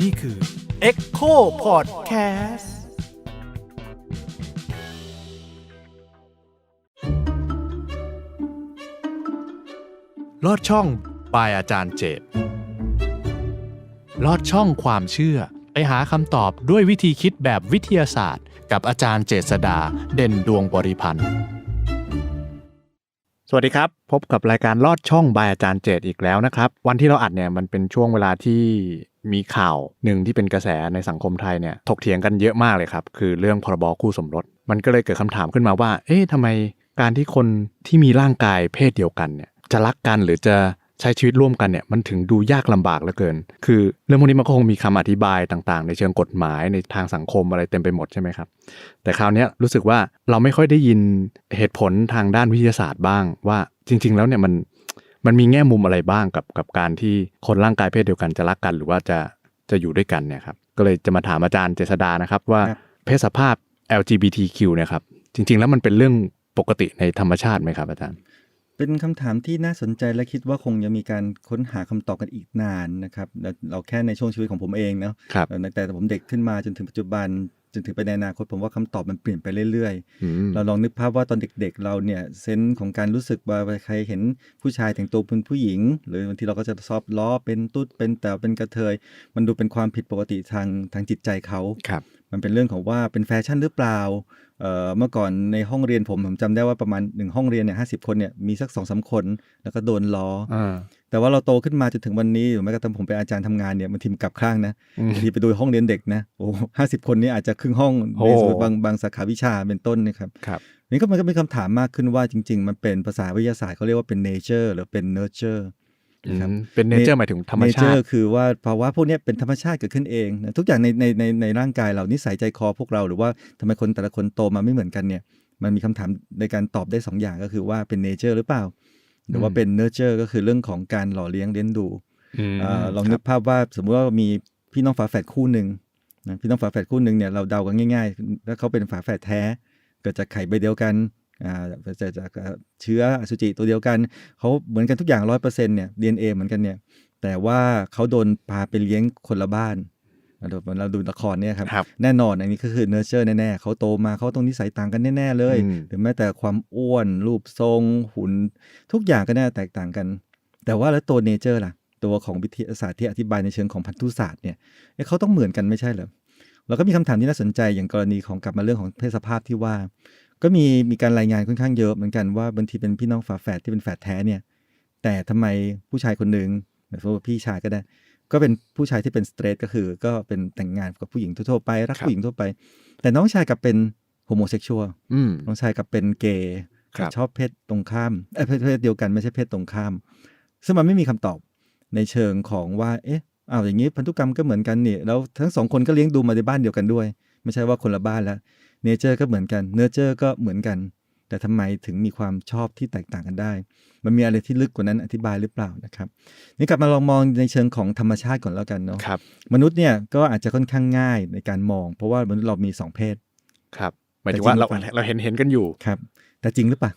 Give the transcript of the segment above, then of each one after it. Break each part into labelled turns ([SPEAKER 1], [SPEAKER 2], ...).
[SPEAKER 1] นี่คือ Echo Podcast ลอดช่องปายอาจารย์เจตลอดช่องความเชื่อ ไปหาคำตอบด้วยวิธีคิดแบบวิทยาศาสตร์ กับอาจารย์เจษดาเด่นดวงบริพันธ์ สวัสดีครับ พบกับรายการลอดช่องบายอาจารย์เจตอีกแล้วนะครับ วันที่เราอัดเนี่ยมันเป็นช่วงเวลาที่มีข่าวหนึ่งที่เป็นกระแสในสังคมไทยเนี่ยถกเถียงกันเยอะมากเลยครับ คือเรื่องพรบคู่สมรส มันก็เลยเกิดคำถามขึ้นมาว่า เอ๊ะทำไมการที่คนที่มีร่างกายเพศเดียวกันเนี่ยจะรักกันหรือจะ ใช้ชีวิตร่วมกันเนี่ยมันถึงดูยากลำบากเหลือเกิน คือเรื่องพวกนี้มันก็คงมีคำอธิบายต่างๆ ในเชิงกฎหมายในทางสังคมอะไรเต็มไปหมดใช่ไหมครับ แต่คราวนี้รู้สึกว่าเราไม่ค่อยได้ยินเหตุผลทางด้านวิทยาศาสตร์บ้าง ว่าจริง ๆ แล้วเนี่ยมันมันมีแง่มุมอะไรบ้างกับกับการที่คนร่างกายเพศเดียวกันจะรักกัน หรือว่าจะจะอยู่ด้วยกันเนี่ยครับก็เลยจะมาถามอาจารย์เจษดานะครับว่าเพศสภาพ LGBTQ เนี่ยครับจริง ๆ แล้วมันเป็นเรื่องปกติในธรรมชาติไหมครับอาจารย์
[SPEAKER 2] เป็นคำถามที่น่าสนใจและคิดว่าคงจะมีการค้นหาคำตอบกันอีกนานนะครับแล้วเราแค่ในช่วงชีวิตของผมเองเนาะ
[SPEAKER 1] ครับ
[SPEAKER 2] เออแต่ผมเด็กขึ้นมาจนถึงปัจจุบันจนถึงไปในอนาคตผมว่าคำตอบมันเปลี่ยนไปเรื่อย
[SPEAKER 1] อืม
[SPEAKER 2] ๆเราลองนึกภาพว่าตอนเด็กๆ เราเนี่ยเซนส์ของการรู้สึกว่าใครเห็นผู้ชายแต่งตัวเป็นผู้หญิง หรือบางทีเราก็จะซอบล้อเป็นตุ๊ดเป็นแต่เป็นกระเทย มันดูเป็นความผิดปกติทางทางจิตใจเขา
[SPEAKER 1] ครับ
[SPEAKER 2] มันเป็นเรื่องของว่าเป็นแฟชั่นหรือเปล่า เอ่อเมื่อก่อนในห้องเรียนผมผมจำได้ว่าประมาณหนึ่งห้องเรียนเนี่ยห้าสิบคนเนี่ยมีสักสองสามคน แล้วก็โดนล้ออ
[SPEAKER 1] อ่า
[SPEAKER 2] แต่ว่าเราโตขึ้นมาจนถึงวันนี้หรือแม้กระทั่งผมเป็นอาจารย์ทำงานเนี่ยบางทีมันกลับข้างนะ
[SPEAKER 1] อืม
[SPEAKER 2] บางทีไปดูห้องเรียนเด็กนะโอ้ห้าสิบคนนี้อาจจะครึ่งห้อง
[SPEAKER 1] โอ้
[SPEAKER 2] ในส่วนบางบางสาขาวิชาเป็นต้นนะครับ
[SPEAKER 1] ครับ
[SPEAKER 2] นี่ก็มันก็มีคำถามมากขึ้นว่าจริง ๆ มันเป็นภาษาวิทยาศาสตร์เขาเรียกว่าเป็น nature หรือเป็น nurture
[SPEAKER 1] อื
[SPEAKER 2] นะครับ
[SPEAKER 1] มเป็นเนเจอร์หมายถึงธรรมชาติ
[SPEAKER 2] Nature คือว่าภาวะพวกเนี้ยเป็นธรรมชาติเกิดขึ้นเองนะทุกอย่างในในในในร่างกายเรานิสัยใจคอพวกเราหรือว่าทำไมคนแต่ละคนโตมาไม่เหมือนกันเนี่ยมันมีคำถามในการตอบได้สองอย่างก็คือว่าเป็น nature หรือเปล่า หรือว่าเป็น nurture ก็คือเรื่องของการหล่อเลี้ยงเลี้ยงดู
[SPEAKER 1] ม
[SPEAKER 2] เอ่อลอง
[SPEAKER 1] ค
[SPEAKER 2] นึ
[SPEAKER 1] รับ
[SPEAKER 2] กภาพว่าสมมุติว่ามีพี่น้องฝาแฝดคู่หนึ่งนะพี่น้องฝาแฝดคู่หนึ่งเนี่ยเราเดากันง่ายๆแล้วเขาเป็นฝาแฝดแท้ เกิดจากไข่ใบเดียวกัน อ่าเกิดจากเอ่อเชื้ออสุจิตัวเดียวกัน เขาเหมือนกันทุกอย่างร้อยเปอร์เซ็นต์เนี่ย DNA เหมือนกันเนี่ย แต่ว่าเขาโดนพาไปเลี้ยงคนละบ้านเราดูเราดูละครเนี่ยครับ
[SPEAKER 1] ครับ
[SPEAKER 2] แน่นอนอันนี้ก็คือเนอร์เจอร์แน่ๆเขาโตมาเขาต้องนิสัยต่างกันแน่ๆเลย
[SPEAKER 1] อืม
[SPEAKER 2] หรือแม้แต่ความอ้วน รูปทรง หุ่น ทุกอย่างก็น่าแตกต่างกัน แต่ว่าแล้วตัวเนเจอร์ล่ะ ตัวของวิทยาศาสตร์ที่อธิบายในเชิงของพันธุศาสตร์เนี่ยเอ๊ะเขาต้องเหมือนกันไม่ใช่เหรอแล้วก็มีคำถามที่น่าสนใจอย่างกรณีของกลับมาเรื่องของเพศสภาพที่ว่า ก็มีมีการรายงานค่อนข้างเยอะเหมือนกันว่าบางทีเป็นพี่น้องฝาแฝดที่เป็นแฝดแท้เนี่ย แต่ทำไมผู้ชายคนหนึ่งหรือว่าพี่ชายก็ได้ ก็เป็นผู้ชายที่เป็นสเตรทก็คือ ก็เป็นแต่งงานกับผู้หญิงทั่วๆไป รัก
[SPEAKER 1] ครับ
[SPEAKER 2] ผู้หญิงทั่วไป แต่น้องชายกลับเป็นโฮโมเซ็กชวล
[SPEAKER 1] อืม
[SPEAKER 2] น้องชายกลับเป็นเกย์
[SPEAKER 1] ครับ
[SPEAKER 2] ชอบเพศตรงข้ามเอ้ยเพศเพศเดียวกันไม่ใช่เพศตรงข้าม ซึ่งมันไม่มีคำตอบในเชิงของว่า เอ๊ะอ้าวอย่างนี้พันธุกรรมก็เหมือนกันนี่ แล้วทั้งสองคนก็เลี้ยงดูมาในบ้านเดียวกันด้วย ไม่ใช่ว่าคนละบ้านแล้ว เนเจอร์ก็เหมือนกันเนเจอร์ก็เหมือนกัน แต่ทำไมถึงมีความชอบที่แตกต่างกันได้ มันมีอะไรที่ลึกกว่านั้นอธิบายหรือเปล่านะครับนี่กลับมาลองมองในเชิงของธรรมชาติก่อนแล้วกันเนาะ
[SPEAKER 1] ครับ
[SPEAKER 2] มนุษย์เนี่ยก็อาจจะค่อนข้างง่ายในการมอง เพราะว่ามนุษย์เรามีสองเพศ
[SPEAKER 1] ครับหมายถึงว่า
[SPEAKER 2] แต่จริง
[SPEAKER 1] เรา
[SPEAKER 2] หรือเปล่า
[SPEAKER 1] เราเห็นเห็นกันอยู่
[SPEAKER 2] ครับ แต่จริงหรือเปล่า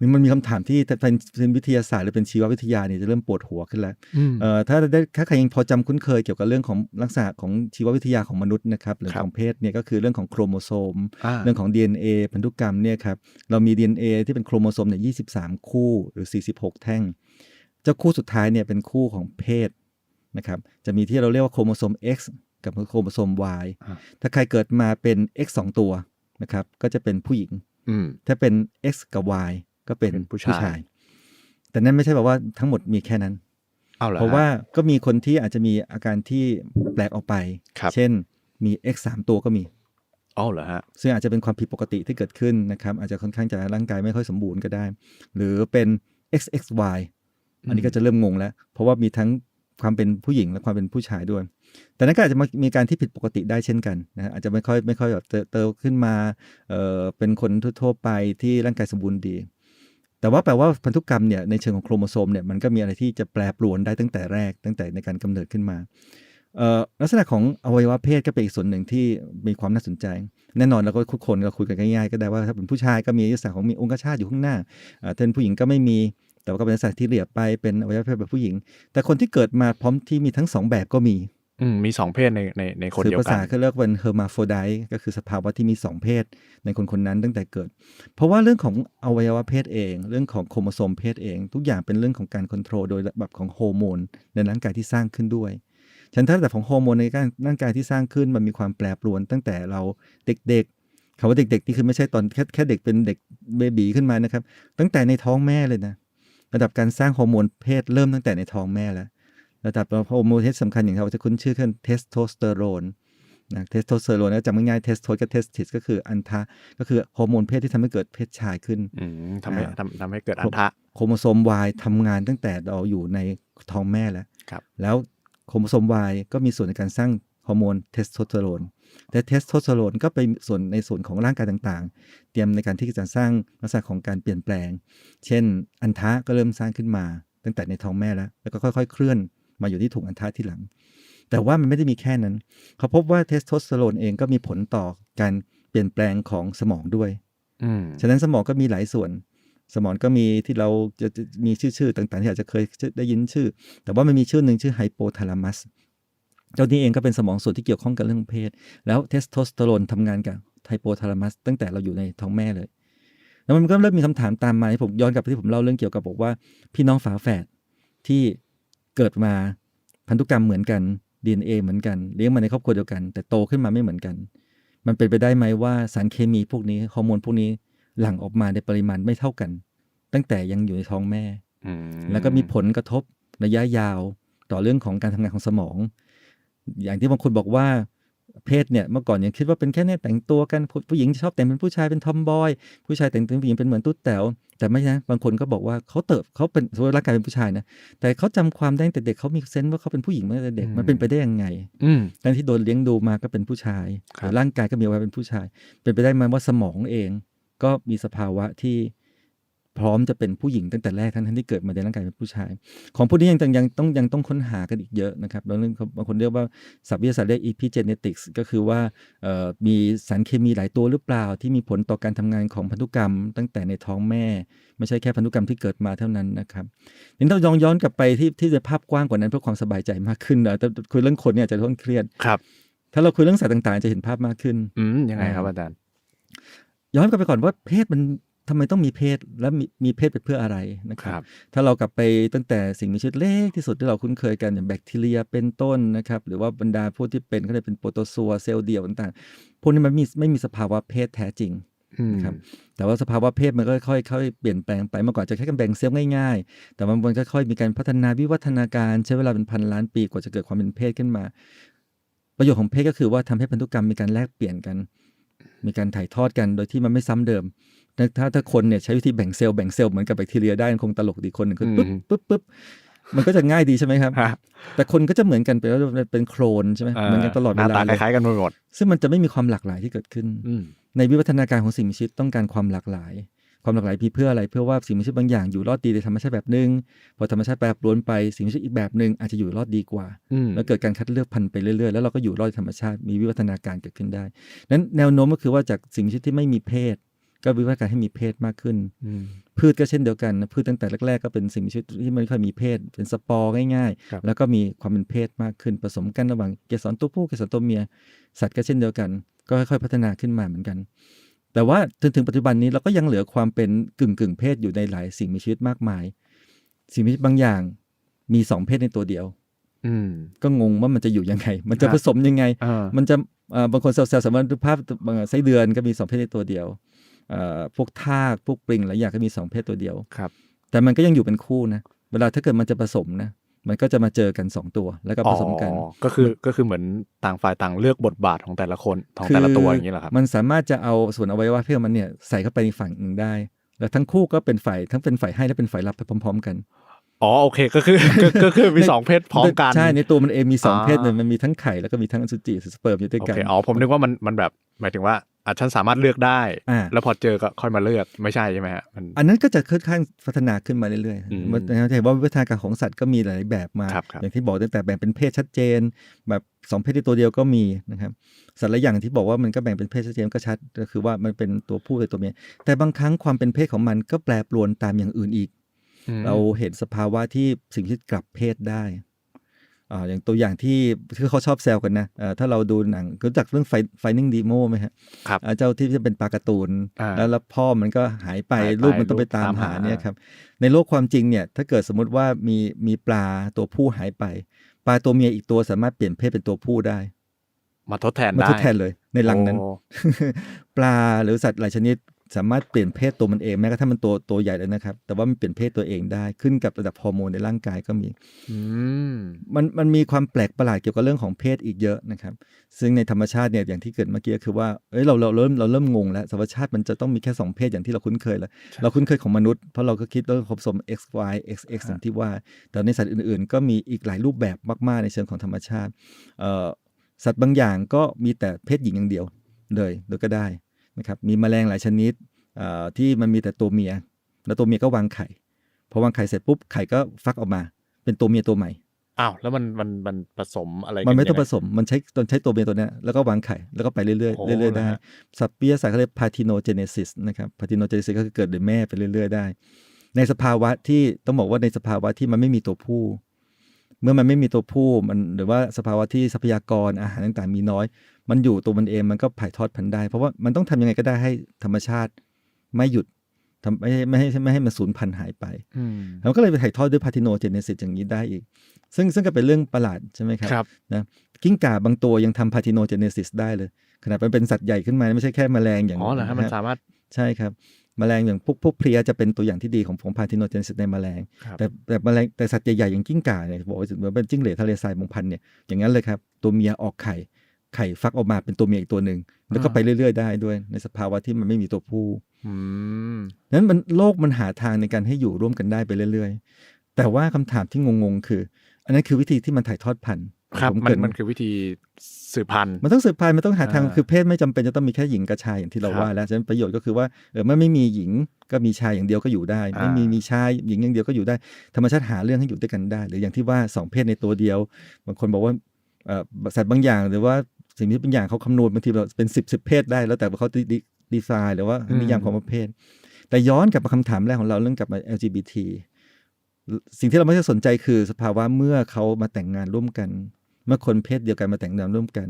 [SPEAKER 2] นี่มันมีคำถามที่ถ้าเป็นเป็นวิทยาศาสตร์หรือเป็นชีววิทยาเนี่ยจะเริ่มปวดหัวขึ้นแล้ว
[SPEAKER 1] อืม
[SPEAKER 2] เอ่อถ้าได้ถ้าใครยังพอจำคุ้นเคยเกี่ยวกับเรื่องของลักษณะของชีววิทยาของมนุษย์นะครับหรือ
[SPEAKER 1] ครับ
[SPEAKER 2] ของเพศเนี่ยก็คือเรื่องของโครโมโซม
[SPEAKER 1] อ่า
[SPEAKER 2] เรื่องของ DNA พันธุกรรมเนี่ยครับเรามี DNA ที่เป็นโครโมโซมเนี่ย23คู่หรือ 46 แท่ง เจ้าคู่สุดท้ายเนี่ยเป็นคู่ของเพศนะครับจะมีที่เราเรียกว่าโครโมโซม X กับโครโมโซม Y
[SPEAKER 1] อ่า
[SPEAKER 2] ถ้าใครเกิดมาเป็น X สองตัวนะครับก็จะเป็นผู้หญิง
[SPEAKER 1] อืม
[SPEAKER 2] ถ้าเป็น x กับ y ก็เป็น
[SPEAKER 1] เป็นผู้
[SPEAKER 2] ผู้
[SPEAKER 1] ชาย
[SPEAKER 2] ชาย แต่นั่นไม่ใช่แบบว่าทั้งหมดมีแค่นั้น
[SPEAKER 1] เอาเหรอ
[SPEAKER 2] เพราะ
[SPEAKER 1] ฮ
[SPEAKER 2] ว่าก็มีคนที่อาจจะมีอาการที่แปลกออกไป
[SPEAKER 1] ครับ
[SPEAKER 2] เช่นมี x 3ตัวก็มี
[SPEAKER 1] เอาเหรอฮะ
[SPEAKER 2] ซึ่งอาจจะเป็นความผิดปกติที่เกิดขึ้นนะครับ อาจจะค่อนข้างจะร่างกายไม่ค่อยสมบูรณ์ก็ได้ หรือเป็น xxy อันนี้ก็จะเริ่มงงแล้ว เพราะว่ามีทั้งความเป็นผู้หญิงและความเป็นผู้ชายด้วย แต่นั้นก็อาจจะมีการที่ผิดปกติได้เช่นกันนะฮะอาจจะไม่ค่อยไม่ค่อยแบบเติบเติบขึ้นมาเอ่อเป็นคนทั่วๆไปที่ร่างกายสมบูรณ์ดี แต่ว่าแปลว่าพันธุกรรมเนี่ยในเชิงของโครโมโซมเนี่ยมันก็มีอะไรที่จะแปรปรวนได้ตั้งแต่แรกตั้งแต่ในการกำเนิดขึ้นมาลักษณะของอวัยวะเพศก็เป็นอีกส่วนหนึ่งที่มีความน่าสนใจ แน่นอนเราก็ทุกคนเราคุยกันง่ายๆก็ได้ว่าถ้าเป็นผู้ชายก็มีลักษณะของมีองคชาตอยู่ข้างหน้าอ่าถ้าเป็นผู้หญิงก็ไม่มี แต่ว่าก็เป็นลักษณะที่เหลียบไปเป็นอวัยวะเพศแบบผู้หญิง แต่คนที่เกิดมาพร้อมที่มีทั้งสองแบบก็มี
[SPEAKER 1] อืมมีสองเพศในในในคนเดียว
[SPEAKER 2] ภา
[SPEAKER 1] กั
[SPEAKER 2] ษานเขาเรียกว่าเฮอร์มาโฟไดก็คือสภาวะที่มีสองเพศในคนคนนั้นตั้งแต่เกิด เพราะว่าเรื่องของอวัยวะเพศเอง เรื่องของโครโมโซมเพศเอง ทุกอย่างเป็นเรื่องของการควบคุมโดยแบบของฮอร์โมนในร่างกายที่สร้างขึ้นด้วยฉันถ้าแต่ของฮอร์โมนในร่างกายที่สร้างขึ้นมันมีความแปรปรวนตั้งแต่เราเด็กๆคำว่าเด็กๆนี่คือไม่ใช่ตอนแค่แค่เด็กเป็นเด็กเบบีขึ้นมานะครับ ตั้งแต่ในท้องแม่เลยนะ ระดับการสร้างฮอร์โมนเพศเริ่มตั้งแต่ในท้องแม่แล้ว ระดับฮอร์โมนเพศสำคัญอย่างเราจะคุ้นชื่อกันเทสโทสเตอโรนนะเทสโทสเตอโรนนะจำง่ายๆเทสโทสกับเทสติสก็คืออันทะก็คือฮอร์โมนเพศที่ทำให้เกิดเพศชายขึ้น
[SPEAKER 1] อืมทำให้
[SPEAKER 2] อ่า
[SPEAKER 1] ทำทำให้เกิดอันทะ
[SPEAKER 2] โครโมโซม Y ทำงานตั้งแต่เราอยู่ในท้องแม่แล้ว
[SPEAKER 1] ครับ
[SPEAKER 2] แล้วโครโมโซม Y ก็มีส่วนในการสร้างฮอร์โมนเทสโทสเตอโรนแต่เทสโทสเตอโรนก็ไปส่วนในส่วนของร่างกายต่างๆ เตรียมในการที่จะสร้างลักษณะของการเปลี่ยนแปลง เช่น อันทะก็เริ่มสร้างขึ้นมาตั้งแต่ในท้องแม่แล้ว แล้วก็ค่อย ๆ เคลื่อน มาอยู่ที่ถุงอันทะที่หลัง แต่ว่ามันไม่ได้มีแค่นั้น เขาพบว่าเทสโทสเตอโรนเองก็มีผลต่อการเปลี่ยนแปลงของสมองด้วย
[SPEAKER 1] อืม
[SPEAKER 2] ฉะนั้นสมองก็มีหลายส่วน สมองก็มีที่เราจะจะมีชื่อชื่อต่างๆที่อาจจะเคยได้ยินชื่อ แต่ว่ามันมีชื่อหนึ่งชื่อไฮโปทาลามัสเจ้านี้เองก็เป็นสมองส่วนที่เกี่ยวข้องกับเรื่องเพศ แล้วเทสโทสเตอโรนทำงานกับไฮโปทาลามัสตั้งแต่เราอยู่ในท้องแม่เลย แล้วมันก็เริ่มมีคำถามตามมาผมย้อนกลับไปที่ผมเล่าเรื่องเกี่ยวกับบอกว่า พี่น้องฝาแฝดที่ เกิดมาพันธุกรรมเหมือนกัน DNA เหมือนกัน เลี้ยงมาในครอบครัวเดียวกัน แต่โตขึ้นมาไม่เหมือนกัน มันเป็นไปได้ไหมว่าสารเคมีพวกนี้ฮอร์โมนพวกนี้หลั่งออกมาในปริมาณไม่เท่ากัน ตั้งแต่ยังอยู่ในท้องแม่
[SPEAKER 1] อืม
[SPEAKER 2] แล้วก็มีผลกระทบระยะยาวต่อเรื่องของการทำงานของสมอง อย่างที่บางคนบอกว่า เพศเนี่ยเมื่อก่อนยังคิดว่าเป็นแค่เนี่ยแต่งตัวกันผู้ผู้หญิงชอบแต่งเป็นผู้ชายเป็นทอมบอยผู้ชายแต่งเป็นผู้หญิงเป็นเหมือนตุ๊ดแต๋วแต่ไม่นะบางคนก็บอกว่าเขาเติบเขาเป็นสมมติร่างกายเป็นผู้ชายนะแต่เขาจำความได้ตั้งแต่เด็กเขามีเซนส์ว่าเขาเป็นผู้หญิงมาตั้งแต่เด็กมันเป็นไปได้ยังไง
[SPEAKER 1] อืม
[SPEAKER 2] ทั้งที่โดนเลี้ยงดูมาก็เป็นผู้ชาย
[SPEAKER 1] ครับ
[SPEAKER 2] ร่างกายก็มีเอาไว้เป็นผู้ชาย เป็นไปได้ไหมว่าสมองเอง ก็มีสภาวะที่ พร้อมจะเป็นผู้หญิงตั้งแต่แรกทั้งทั้งที่เกิดมาในร่างกายเป็นผู้ชาย ของพวกนี้ยังยังยังต้องยังต้องค้นหากันอีกเยอะนะครับบางเรื่องบางคนเรียกว่าศัพท์วิทยาศาสตร์เรียก epigenetics ก็คือว่าเอ่อมีสารเคมีหลายตัวหรือเปล่า ที่มีผลต่อการทำงานของพันธุกรรม ตั้งแต่ในท้องแม่ ไม่ใช่แค่พันธุกรรมที่เกิดมาเท่านั้นนะครับนี่เราลองย้อนกลับไปที่ที่จะภาพกว้างกว่านั้นเพื่อความสบายใจมากขึ้นนะแต่คุยเรื่องคนเนี่ยอาจจะค่อนเครียด
[SPEAKER 1] ครับ
[SPEAKER 2] ถ้าเราคุยเรื่องสัตว์ต่างๆ จะเห็นภาพมากขึ้น
[SPEAKER 1] อืมยังไงครับ
[SPEAKER 2] อ่า
[SPEAKER 1] อาจารย์
[SPEAKER 2] ย้อนกลับไปก่อนว่าเพศมัน ทำไมต้องมีเพศและมีมีเพศไปเพื่ออะไรนะค
[SPEAKER 1] ค
[SPEAKER 2] รั
[SPEAKER 1] รับบ
[SPEAKER 2] ถ้าเรากลับไปตั้งแต่สิ่งมีชีวิตเล็กที่สุดที่เราคุ้นเคยกันอย่างแบคทีเรียเป็นต้นนะครับ หรือว่าบรรดาพวกที่เป็นเขาเรียกเป็นโปรโตซัวเซลล์เดียวต่างๆ พวกนี้มันมีไม่มีสภาวะเพศแท้จริง
[SPEAKER 1] อืม
[SPEAKER 2] ครับแต่ว่าสภาวะเพศมันก็ค่อยๆค่อยๆเปลี่ยนแปลงไปเมื่อก่อนจะแค่กันแบ่งเซลล์ง่ายๆ แต่มันค่อยๆมีการพัฒนาวิวัฒนาการใช้เวลาเป็นพันล้านปีกว่าจะเกิดความเป็นเพศขึ้นมา ประโยชน์ของเพศก็คือว่าทำให้พันธุกรรมมีการแลกเปลี่ยนกัน มีการถ่ายทอดกันโดยที่มันไม่ซ้ำเดิมแต่ ถ้าถ้าคนเนี่ยใช้วิธีแบ่งเซลล์แบ่งเซลล์เหมือนกับแบคทีเรียได้มันคงตลกดีคนหนึ่งคือปุ๊บ
[SPEAKER 1] อืม
[SPEAKER 2] ปุ๊บปุ๊บมันก็จะง่ายดีใช่ไหมครับ
[SPEAKER 1] ฮะ
[SPEAKER 2] แต่คนก็จะเหมือนกันไปแล้วเป็นโครนใช่ไหม
[SPEAKER 1] อ่า
[SPEAKER 2] เหมือนกันตลอด
[SPEAKER 1] ห
[SPEAKER 2] เว
[SPEAKER 1] น้า
[SPEAKER 2] ลา
[SPEAKER 1] ตา
[SPEAKER 2] เล
[SPEAKER 1] ค
[SPEAKER 2] ย
[SPEAKER 1] ล้ายๆกันไปหมด
[SPEAKER 2] ซึ่งมันจะไม่มีความหลากหลายที่เกิดขึ้น
[SPEAKER 1] อืม
[SPEAKER 2] ในวิวัฒนาการของสิ่งมีชีวิตต้องการความหลากหลาย ความหลากหลายมีเพื่ออะไรเพื่อว่าสิ่งมีชีวิตบางอย่างอยู่รอดดีในธรรมชาติแบบหนึ่งพอธรรมชาติแปรปรวนไปสิ่งมีชีวิตอีกแบบหนึ่งอาจจะอยู่รอดดีกว่า
[SPEAKER 1] อืม
[SPEAKER 2] แล้วเกิดการคัดเลือกพันธุ์ไปเรื่อยๆแล้วเราก็อยู่รอดในธรรมชาติมีวิวัฒนาการเกิดขึ้นได้นั้นแนวโน้มก็คือว่าจากสิ่งมีชีวิตที่ไม่มีเพศ ก็วิวัฒนาการให้มีเพศมากขึ้น
[SPEAKER 1] อืม
[SPEAKER 2] พืชก็เช่นเดียวกันนะพืชตั้งแต่แรกๆก็เป็นสิ่งมีชีวิตที่ไม่ค่อยมีเพศ เป็นสปอร์ง่าย
[SPEAKER 1] ครับ
[SPEAKER 2] ๆแล้วก็มีความเป็นเพศมากขึ้นผสมกันระหว่างเกสรตัวผู้เกสรตัวเมีย สัตว์ก็เช่นเดียวกัน ก็ค่อยๆพัฒนาขึ้นมาเหมือนกัน แต่ว่าจนถึงปัจจุบันนี้เราก็ยังเหลือความเป็นกึ่งกึ่งๆเพศอยู่ในหลายสิ่งมีชีวิตมากมาย สิ่งมีชีวิตบางอย่างมีสองเพศในตัวเดียว
[SPEAKER 1] อืม
[SPEAKER 2] ก็งงว่ามันจะอยู่ยังไง มันจะ
[SPEAKER 1] ครับ
[SPEAKER 2] ผสมยังไง
[SPEAKER 1] อ่า
[SPEAKER 2] มันจะเอ่อบางคนแซวๆสามารถดูภาพบางไส้เดือนก็มีสองเพศในตัวเดียวเอ่อ พวกทากพวกปลิงหลายอย่างก็มีสองเพศตัวเดียว
[SPEAKER 1] ครับ
[SPEAKER 2] แต่มันก็ยังอยู่เป็นคู่นะเวลาถ้าเกิดมันจะผสมนะมันก็จะมาเจอกันสองตัวแล้วก็ผสมกัน
[SPEAKER 1] อ๋อก็คือก็คือเหมือนต่างฝ่ายต่างเลือกบทบาทของแต่ละคนของแต่ละตัวอย่างนี้เหรอครับ
[SPEAKER 2] มันสามารถจะเอาส่วนอวัยวะเพศของมันเนี่ยใส่เข้าไปในฝั่งหนึ่งได้ แล้วทั้งคู่ก็เป็นฝ่ายทั้งเป็นฝ่ายให้และเป็นฝ่ายรับไปพร้อม ๆ กัน
[SPEAKER 1] อ๋อโอเคก็คือก็ก็คือมีสองเพศพร้อมกัน
[SPEAKER 2] ใช่ในตัวมันเองมีสอง
[SPEAKER 1] อ่า
[SPEAKER 2] เพศเลยมันมีทั้งไข่แล้วก็มีทั้งอสุจิสเปิร์มอยู่ด้วย
[SPEAKER 1] โอ
[SPEAKER 2] กัน
[SPEAKER 1] เคอ๋อผมนึกว่ามันมันแบบหมายถึงว่า อะฉันสามารถเลือกได้
[SPEAKER 2] อ่า
[SPEAKER 1] แล้วพอเจอก็ค่อยมาเลือกไม่ใช่ใช่ไหมฮะมัน
[SPEAKER 2] อันนั้นก็จะค่อนข้างพัฒนาขึ้นมาเรื่อย
[SPEAKER 1] อืม
[SPEAKER 2] ๆมันจะเห็นว่าวิวัฒนาการของสัตว์ก็มีหลายแบบมา
[SPEAKER 1] ครับครับ
[SPEAKER 2] อย่างที่บอกตั้งแต่แบ่งเป็นเพศชัดเจน แบบสองเพศในตัวเดียวก็มีนะครับสัตว์หลายอย่างที่บอกว่ามันก็แบ่งเป็นเพศชัดเจนก็ชัดก็คือว่ามันเป็นตัวผู้หรือตัวเมียแต่บางครั้งความเป็นเพศของมันก็แปรปรวนตามอย่างอื่นอีก
[SPEAKER 1] อืม
[SPEAKER 2] เราเห็นสภาวะที่สิ่งที่กลับเพศได้ อ่าอย่างตัวอย่างที่ที่เขาชอบแซวกันนะเอ่อถ้าเราดูหนังรู้จักเรื่องไฟ Finding Nemo ไหมฮะ
[SPEAKER 1] ครับ
[SPEAKER 2] อ่าเจ้าที่จะเป็นปลาการ์ตูน
[SPEAKER 1] อ่า
[SPEAKER 2] แล้วแล้วพ่อมันก็หายไป
[SPEAKER 1] หายไป
[SPEAKER 2] ลูกมันต้องไป
[SPEAKER 1] ลูก
[SPEAKER 2] ตาม
[SPEAKER 1] ตาม
[SPEAKER 2] หา
[SPEAKER 1] หา
[SPEAKER 2] เนี่ยครับในโลกความจริงเนี่ยถ้าเกิดสมมุติว่ามีมีปลาตัวผู้หายไป ปลาตัวเมียอีกตัวสามารถเปลี่ยนเพศเป็นตัวผู้ได้
[SPEAKER 1] มาทดแทน
[SPEAKER 2] มา
[SPEAKER 1] ได้
[SPEAKER 2] ทดแทนเลยในรังนั้น
[SPEAKER 1] โอ้
[SPEAKER 2] ปลาหรือสัตว์หลายชนิด สามารถเปลี่ยนเพศตัวมันเองแม้กระทั่งมันตัวตัวใหญ่เลยนะครับ แต่ว่ามันเปลี่ยนเพศตัวเองได้ขึ้นกับระดับฮอร์โมนในร่างกายก็มี
[SPEAKER 1] อืม
[SPEAKER 2] มันมันมีความแปลกประหลาดเกี่ยวกับเรื่องของเพศอีกเยอะนะครับ ซึ่งในธรรมชาติเนี่ยอย่างที่เกิดเมื่อกี้คือว่าเอ้ยเราเราเริ่มเราเริ่มงงแล้วธรรมชาติมันจะต้องมีแค่สองเพศอย่างที่เราคุ้นเคยแล้ว
[SPEAKER 1] ใช่
[SPEAKER 2] เราคุ้นเคยของมนุษย์เพราะเราก็คิดว่าผสม x y x x อย่างที่ว่า แต่ในสัตว์อื่น ๆ ก็มีอีกหลายรูปแบบมาก ๆ ในเชิงของธรรมชาติเอ่อสัตว์บางอย่างก็มีแต่เพศหญิงอย่างเดียวเลยโดยก็ได้ นะครับมีแมลงหลายชนิดเอ่อที่มันมีแต่ตัวเมีย แล้วตัวเมียก็วางไข่พอวางไข่เสร็จปุ๊บไข่ก็ฟักออกมา เป็นตัวเมียตัวใหม่
[SPEAKER 1] อ้าวแล้วมันมันมันผสมอะไรกั
[SPEAKER 2] มันไม่ต้องผ
[SPEAKER 1] ยั
[SPEAKER 2] สมมันใช้ตอนใช้ตัวเมียตัวเนี้ยแล้วก็วางไข่แล้วก็ไปเรื่อย
[SPEAKER 1] โอ้
[SPEAKER 2] ๆเรื่อยๆได้
[SPEAKER 1] เหรอฮะ
[SPEAKER 2] สัตว์วิทยาศาสตร์เขาเรียก parthenogenesis นะครับ parthenogenesis ก็คือเกิดโดยแม่ไปเรื่อยๆได้ ในสภาวะที่ต้องบอกว่าในสภาวะที่มันไม่มีตัวผู้ เมื่อมันไม่มีตัวผู้มันหรือว่าสภาวะที่ทรัพยากรอาหารต่างๆ มีน้อย มันอยู่ตัวมันเองมันก็ถ่ายทอดพันธุ์ได้ เพราะว่ามันต้องทำยังไงก็ได้ให้ธรรมชาติไม่หยุดทำไม่ให้ไม่ให้ไม่ให้มันสูญพันธุ์หายไป
[SPEAKER 1] อืม
[SPEAKER 2] มันก็เลยไปถ่ายทอดด้วย parthenogenesis อย่างนี้ได้อีก ซึ่งซึ่งก็เป็นเรื่องประหลาดใช่ไหมครับ
[SPEAKER 1] ครับ
[SPEAKER 2] นะกิ้งก่าบางตัวยังทำ parthenogenesis ได้เลย ขนาดมันเป็นสัตว์ใหญ่ขึ้นมาไม่ใช่แค่แมลงอย่าง
[SPEAKER 1] อ๋อเหรอฮะมันสามารถ
[SPEAKER 2] ใช่ครับแมลงอย่างพวกพวกเพลียจะเป็นตัวอย่างที่ดีของของ parthenogenesis ในแมลง
[SPEAKER 1] ครับ
[SPEAKER 2] แต่แต่แมลงแต่สัตว์ใหญ่ๆอย่างกิ้งก่าเนี่ยบอกว่าเหมือนเป็นจิ้งเหลนทะเลทรายบางพันธุ์เนี่ยอย่างนั้นเลยครับ ตัวเมียออกไข่ ไข่ฟักออกมาเป็นตัวเมียอีกตัวหนึ่งแล้วก็ไปเรื่อย ๆ ได้ด้วย ในสภาวะที่มันไม่มีตัวผู้
[SPEAKER 1] อืม
[SPEAKER 2] นั้นมันโลกมันหาทางในการให้อยู่ร่วมกันได้ไปเรื่อยๆ แต่ว่าคำถามที่งงๆ คือ อันนั้นคือวิธีที่มันถ่ายทอดพันธุ์
[SPEAKER 1] ครับ
[SPEAKER 2] ผม
[SPEAKER 1] มัน
[SPEAKER 2] เกริ
[SPEAKER 1] มันคือวิธีสืบพันธุ์
[SPEAKER 2] มันต้องสืบพันธุ์มันต้องหาทาง
[SPEAKER 1] อ่า
[SPEAKER 2] คือเพศไม่จำเป็นจะต้องมีแค่หญิงกับชายอย่างที่เรา
[SPEAKER 1] ครับ
[SPEAKER 2] ว่าแล้วฉะนั้นประโยชน์ก็คือว่าเออเมื่อไม่มีหญิงก็มีชายอย่างเดียวก็อยู่ได้
[SPEAKER 1] อ่า
[SPEAKER 2] ไม่มีมีชายหญิงอย่างเดียวก็อยู่ได้ ธรรมชาติหาเรื่องให้อยู่ด้วยกันได้ หรืออย่างที่ว่าสองเพศในตัวเดียวบางคนบอกว่าเอ่อสัตว์บางอย่างหรือว่า สิ่งที่เป็นอย่างเขาคำนวณบางทีเราเป็นสิบสิบเพศได้ แล้วแต่ว่าเขาดีดีดีไซน์หรือว่านิยามของประเภท แต่ย้อนกลับมาคำถามแรกของเราเรื่องกลับมา LGBT สิ่งที่เราไม่ได้สนใจคือสภาวะเมื่อเขามาแต่งงานร่วมกัน เมื่อคนเพศเดียวกันมาแต่งงานร่วมกัน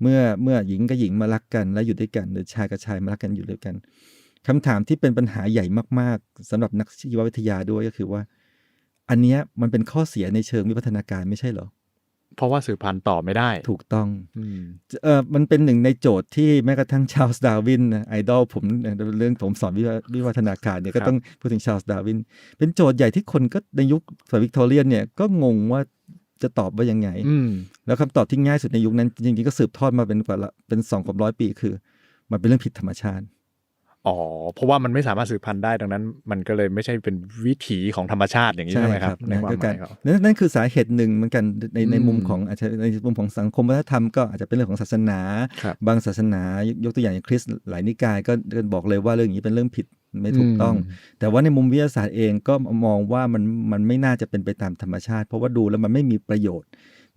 [SPEAKER 2] เมื่อเมื่อหญิงกับหญิงมารักกัน และอยู่ด้วยกัน หรือชายกับชายมารักกันอยู่ด้วยกันคำถามที่เป็นปัญหาใหญ่มากๆสำหรับนักชีววิทยาด้วยก็คือว่า อันเนี้ยมันเป็นข้อเสียในเชิงวิวัฒนาการไม่ใช่เหรอ
[SPEAKER 1] เพราะว่าสืบพันธุ์ต่อไม่ได้
[SPEAKER 2] ถูกต้อง
[SPEAKER 1] อืม
[SPEAKER 2] เออมันเป็นหนึ่งในโจทย์ที่แม้กระทั่งชา l ลส์ดาร์วินไอดอลผมเรื่องผมสอนวิววิวัฒนาการเนี่ย
[SPEAKER 1] ครั
[SPEAKER 2] ก็
[SPEAKER 1] บ
[SPEAKER 2] ต้องพูดถึงชา l ลส์ดาร์วิน เป็นโจทย์ใหญ่ที่คนก็ในยุคสมัยวิกตอเรียนเนี่ยก็งงว่าจะตอบว่ายังไง
[SPEAKER 1] อืม
[SPEAKER 2] แล้วคำตอบที่ง่ายสุดในยุคนั้น จริงๆก็สืบทอดมาเป็นกว่าละเป็นสองกว่าร้อยปีคือ มันเป็นเรื่องผิดธรรมชาติ
[SPEAKER 1] อ๋อ เพราะว่ามันไม่สามารถสืบพันธุ์ได้ดังนั้น มันก็เลยไม่ใช่เป็นวิถีของธรรมชาติอย่างนี้ใช่ไหมครับใน
[SPEAKER 2] นะ
[SPEAKER 1] ความ
[SPEAKER 2] ก็
[SPEAKER 1] ห
[SPEAKER 2] การ
[SPEAKER 1] มายเขา
[SPEAKER 2] นั่นนั่นคือสาเหตุหนึ่งเหมือนกันในใน
[SPEAKER 1] อืม
[SPEAKER 2] มุมของอาจจะในมุมของสังคมวัฒนธรรมก็อาจจะเป็นเรื่องของศาสนา
[SPEAKER 1] ครับ
[SPEAKER 2] บางศาสนายกตัวอย่างอย่างคริสต์หลายนิกายก็ก็บอกเลยว่าเรื่องอย่างนี้เป็นเรื่องผิดไม่ถูกต้อง
[SPEAKER 1] อืม
[SPEAKER 2] แต่ว่าในมุมวิทยาศาสตร์เองก็มองว่ามันมันไม่น่าจะเป็นไปตามธรรมชาติ เพราะว่าดูแล้วมันไม่มีประโยชน์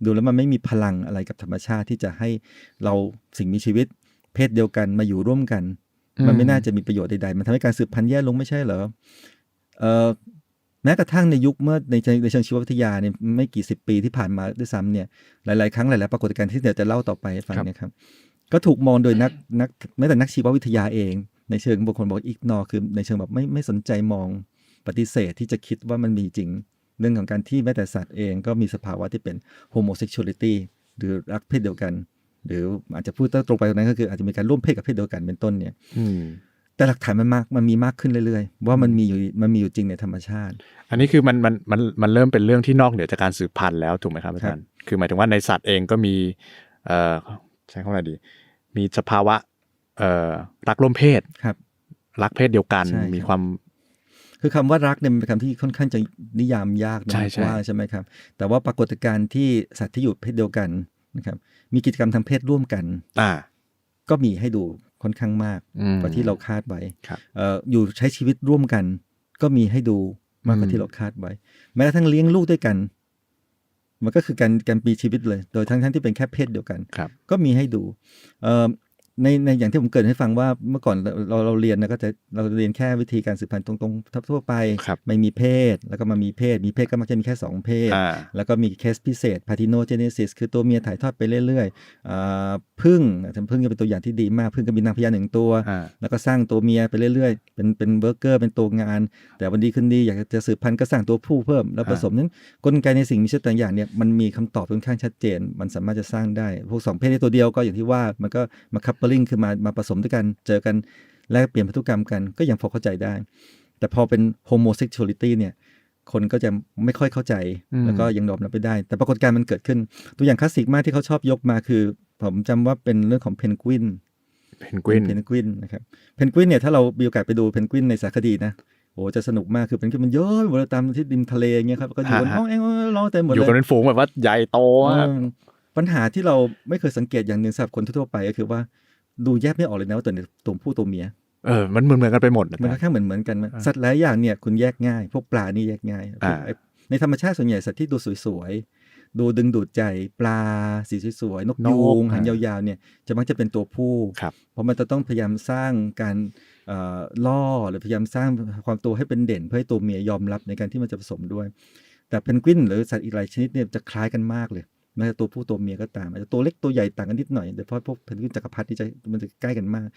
[SPEAKER 2] ดูแล้วมันไม่มีพลังอะไรกับธรรมชาติที่จะให้เราสิ่งมีชีวิตเพศเดียวกันมาอยู่ร่วมกัน มันไม่น่าจะมีประโยชน์ใดๆ มันทำให้การสืบพันธุ์แย่ลงไม่ใช่เหรอเออแม้กระทั่งในยุคเมื่อในเชิงในเชิงชีววิทยาเนี่ยไม่กี่สิบปีที่ผ่านมาด้วยซ้ำเนี่ยหลายๆครั้งหลายๆปรากฏการณ์ที่เดี๋ยวจะเล่าต่อไปให้ฟัง
[SPEAKER 1] ครับ
[SPEAKER 2] เนี่ยครับก็ถูกมองโดยนักนักแม้แต่นักชีววิทยาเอง ในเชิงบางคนบอกอีกนอคือในเชิงแบบไม่ไม่สนใจมองปฏิเสธที่จะคิดว่ามันมีจริง เรื่องของการที่แม้แต่สัตว์เองก็มีสภาวะที่เป็น homosexuality หรือรักเพศเดียวกัน หรืออาจจะพูดตรงไปตรงนั้นก็คืออาจจะมีการร่วมเพศกับเพศเดียวกันเป็นต้นเนี่ย
[SPEAKER 1] อืม
[SPEAKER 2] แต่หลักฐานมันมากมันมีมากขึ้นเรื่อยๆ ว่ามันมีอยู่มันมีอยู่จริงในธรรมชาติ
[SPEAKER 1] อันนี้คือมันมันมันมันเริ่มเป็นเรื่องที่นอกเหนือจากการสืบพันธุ์แล้วถูกไหมครับอาจารย์คือหมายถึงว่าในสัตว์เองก็มีเอ่อใช้คำว่าอะไรดี มีสภาวะเอ่อรักร่วมเพศ
[SPEAKER 2] ครับ
[SPEAKER 1] รักเพศเดียวกัน
[SPEAKER 2] ใช่ครับ
[SPEAKER 1] มีความ
[SPEAKER 2] คือคำว่ารักเนี่ยมันเป็นคำที่ค่อนข้างจะนิยามยากนะ
[SPEAKER 1] ใช่ใช่
[SPEAKER 2] ว่าใช่ไหมครับ แต่ว่าปรากฏการณ์ที่สัตว์ที่อยู่เพศเดียวกันนะครับ มีกิจกรรมทางเพศร่วมกัน
[SPEAKER 1] อ่า
[SPEAKER 2] ก็มีให้ดูค่อนข้างมาก
[SPEAKER 1] อืม
[SPEAKER 2] กว่าที่เราคาดไว้
[SPEAKER 1] ครับ
[SPEAKER 2] เอ่ออยู่ใช้ชีวิตร่วมกัน ก็มีให้ดูมากกว่า
[SPEAKER 1] อืม
[SPEAKER 2] ที่เราคาดไว้ แม้กระทั่งเลี้ยงลูกด้วยกัน มันก็คือการการปีชีวิตเลย โดยทั้งทั้งที่เป็นแค่เพศเดียวกัน
[SPEAKER 1] ครับ
[SPEAKER 2] ก็มีให้ดูเอ่อ ในในอย่างที่ผมเกริดให้ฟังว่าเมื่อก่อนเราเราเราเรียนนะก็จะเราเรียนแค่วิธีการสืบพันธุ์ตรงๆทั่วๆไป
[SPEAKER 1] ครับ
[SPEAKER 2] ไม่มีเพศ แล้วก็มามีเพศ มีเพศก็มักจะมีแค่ 2 เพศ
[SPEAKER 1] อ่า
[SPEAKER 2] แล้วก็มีเคสพิเศษ parthenogenesis คือตัวเมียถ่ายทอดไปเรื่อยๆอ่าพึ่งทำพึ่งก็เป็นตัวอย่างที่ดีมากพึ่งก็มีนางพญาหนึ่งตัว
[SPEAKER 1] อ่า
[SPEAKER 2] แล้วก็สร้างตัวเมียไปเรื่อยๆ เป็นเป็นเวิร์กเกอร์เป็นตัวงาน แต่วันดีคืนดีอยากจะสืบพันธุ์ก็สร้างตัวผู้เพิ่มแล้วผสมนั้นกลไกในสิ่งมีชีวิตต่างอย่างเนี่ยมันมีคำตอบค่อนข้างชัดเจน มันสามารถจะสร้างได้พวกสองเพศในตัวเดียวก็อย่างที่ว่ามันก็มาคัพเปอร์ลิงคือมามาผสมด้วยกัน เจอกันแลกเปลี่ยนพันธุกรรมกันก็ยังพอเข้าใจได้ แต่พอเป็น homosexuality เนี่ยคนก็จะไม่ค่อยเข้าใจ
[SPEAKER 1] อืม
[SPEAKER 2] แล้วก็ยังยอมรับไม่ได้ แต่ปรากฏการณ์มันเกิดขึ้น ตัวอย่างคลาสสิกมากที่เขาชอบยกมาคือ ผมจำว่าเป็นเรื่องของเพนกวิน
[SPEAKER 1] เพนกวิน
[SPEAKER 2] เพนกวินนะครับเพนกวินเนี่ยถ้าเรามีโอกาสไปดูเพนกวินในสารคดีนะโอ้จะสนุกมากคือเพนกวินมันเยอะไปหมดเลยตามที่ริมทะเลอย่างเงี้ยครับก็อยู่กัน
[SPEAKER 1] ฮะฮะ
[SPEAKER 2] ห้องเองร้องเต็มหมด
[SPEAKER 1] อยู่
[SPEAKER 2] เลย
[SPEAKER 1] กันเป็นฝูงแบบว่าใหญ่โตมาก
[SPEAKER 2] เออปัญหาที่เราไม่เคยสังเกตอย่างหนึ่งสำหรับคนทั่วๆไปก็คือว่า ดูแยกไม่ออกเลยนะว่าตัวไหนตัวผู้ตัวเมีย
[SPEAKER 1] เออ มันเหมือนเหมือนกันไปหมดนะ
[SPEAKER 2] มันค่อนข้างเหมือนเหมือนกัน
[SPEAKER 1] อ่า
[SPEAKER 2] สัตว์หลายอย่างเนี่ยคุณแยกง่าย พวกปลานี่แยกง่าย
[SPEAKER 1] อ่า
[SPEAKER 2] ไอ้ในธรรมชาติส่วนใหญ่สัตว์ที่ดูสวยๆ ดูดึงดูดใจปลาสีสวยๆ นกยูงหางยาวๆ เนี่ยจะมักจะเป็นตัวผู้
[SPEAKER 1] ครับ
[SPEAKER 2] เพราะมันจะต้องพยายามสร้างการเอ่อล่อหรือพยายามสร้างความตัวให้เป็นเด่น เพื่อให้ตัวเมียยอมรับในการที่มันจะผสมด้วย แต่เพนกวินหรือสัตว์อีกหลายชนิดเนี่ยจะคล้ายกันมากเลย แม้แต่ตัวผู้ตัวเมียก็ตามอาจจะตัวเล็กตัวใหญ่ต่างกันนิดหน่อยแต่เพราะพวกเพนกวินจักรพรรดินี่จะมันจะใกล้กันมาก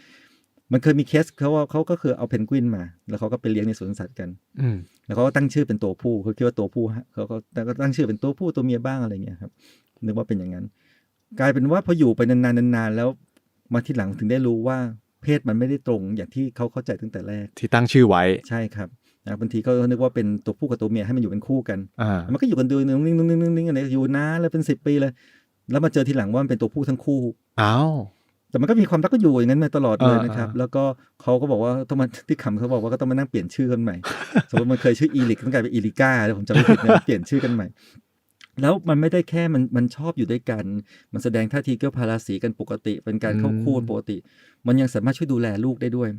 [SPEAKER 2] มันเคยมีเคสเขาว่าเขาก็คือเอาเพนกวินมา แล้วเขาก็ไปเลี้ยงในสวนสัตว์กัน
[SPEAKER 1] อืม
[SPEAKER 2] แล้วเขาก็ตั้งชื่อเป็นตัวผู้เขาคิดว่าตัวผู้ฮะเขาก็แต่ก็ตั้งชื่อเป็นตัวผู้ตัวเมียบ้างอะไรเงี้ยครับนึกว่าเป็นอย่างนั้น กลายเป็นว่าพออยู่ไปนานๆนานๆแล้วมาทีหลังถึงได้รู้ว่าเพศมันไม่ได้ตรงอย่างที่เขาเข้าใจตั้งแต่แรก
[SPEAKER 1] ที่ตั้งชื่อไว้
[SPEAKER 2] ใช่ครับ นะบางทีก็นึกว่าเป็นตัวผู้กับตัวเมียให้มันอยู่เป็นคู่กัน
[SPEAKER 1] อ่า
[SPEAKER 2] มันก็อยู่กันดูนิ่งๆนิ่งๆนิ่งๆอะไรอยู่นานเลยเป็นสิบปีเลย แล้วมาเจอทีหลังว่ามันเป็นตัวผู้ทั้งคู่
[SPEAKER 1] อ้าว
[SPEAKER 2] แต่มันก็มีความรักก็อยู่อย่างนั้นมาตลอดเลย
[SPEAKER 1] อ่า
[SPEAKER 2] นะครับ
[SPEAKER 1] อ่า
[SPEAKER 2] แล้วก็เขาก็บอกว่าต้องมาที่คำเขาบอกว่าก็ต้องมานั่งเปลี่ยนชื่อกันใหม่สมมติมันเคยชื่ออีลิกต้องกลายเป็นอีลิก้าแล้วผมจำไม่ผิดนะเปลี่ยนชื่อกันใหม่ แล้วมันไม่ได้แค่มันมันชอบอยู่ด้วยกัน มันแสดงท่าทีเกี่ยวพาราสีกันปกติ เป็นการเข้าคู่ปกติ มันยังสามารถช่วยดูแลลูกได้ด้วย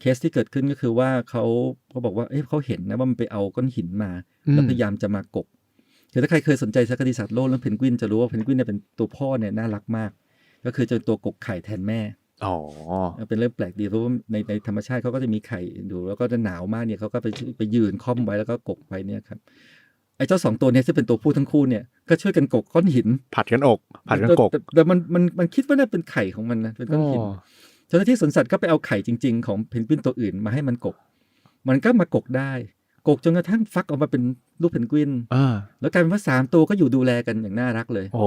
[SPEAKER 2] เคสที่เกิดขึ้นก็คือว่าเขาเขาบอกว่าเอ๊ะเขาเห็นนะว่ามันไปเอาก้อนหินมา แล้วพยายามจะมากกคือถ้าใครเคยสนใจสารคดีสัตว์โลกเรื่องเพนกวินจะรู้ว่าเพนกวินเนี่ยเป็นตัวพ่อเนี่ยน่ารักมาก ก็คือจะเป็นตัวกกไข่แทนแม่
[SPEAKER 1] อ๋อ
[SPEAKER 2] เป็นเรื่องแปลกดีเพราะว่าในในธรรมชาติเขาก็จะมีไข่อยู่แล้วก็จะหนาวมากเนี่ยเขาก็ไปไปยืนค่อมไว้แล้วก็กกไว้เนี่ยครับไอ้เจ้าสองตัวเนี้ที่เป็นตัวผู้ทั้งคู่เนี่ยก็ช่วยกันกกก้อนหิน
[SPEAKER 1] ผัดกันอก ผัดกันกก
[SPEAKER 2] แต่แต่แต่มันมันมันคิดว่าน่าเป็นไข่ของมันนะเป็นก้อนหิน
[SPEAKER 1] อ๋อ
[SPEAKER 2] เจ้าหน้าที่สวนสัตว์ก็ไปเอาไข่จริง ๆ ของเพนกวินตัวอื่นมาให้มันกก มันก็มากกได้ กกจนกระทั่งฟักออกมาเป็นลูกเพนกวิน
[SPEAKER 1] อ่า
[SPEAKER 2] แล้วกลายเป็นว่าสามตัวก็อยู่ดูแลกันอย่างน่ารักเลย
[SPEAKER 1] โอ้